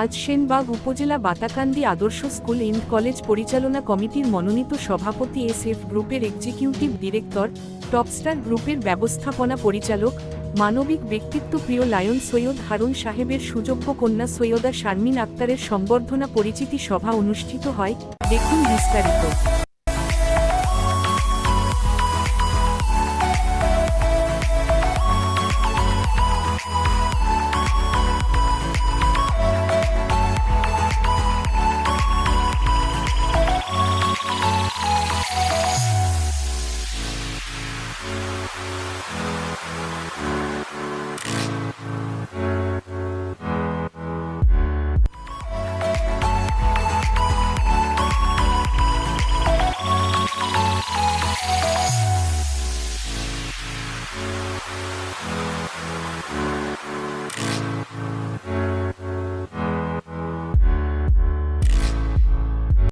আজ সেনবাগ উপজেলা বাতাকান্দি আদর্শ স্কুল এন্ড কলেজ পরিচালনা কমিটির মনোনীত সভাপতি এস এফ গ্রুপের এক্সিকিউটিভ ডিরেক্টর, টপস্টার গ্রুপের ব্যবস্থাপনা পরিচালক, মানবিক ব্যক্তিত্ব প্রিয় লায়ন সৈয়দ হারুন সাহেবের সুযোগ্য কন্যা সৈয়দা শারমিন আক্তারের সংবর্ধনা পরিচিতি সভা অনুষ্ঠিত হয়। দেখুন বিস্তারিত।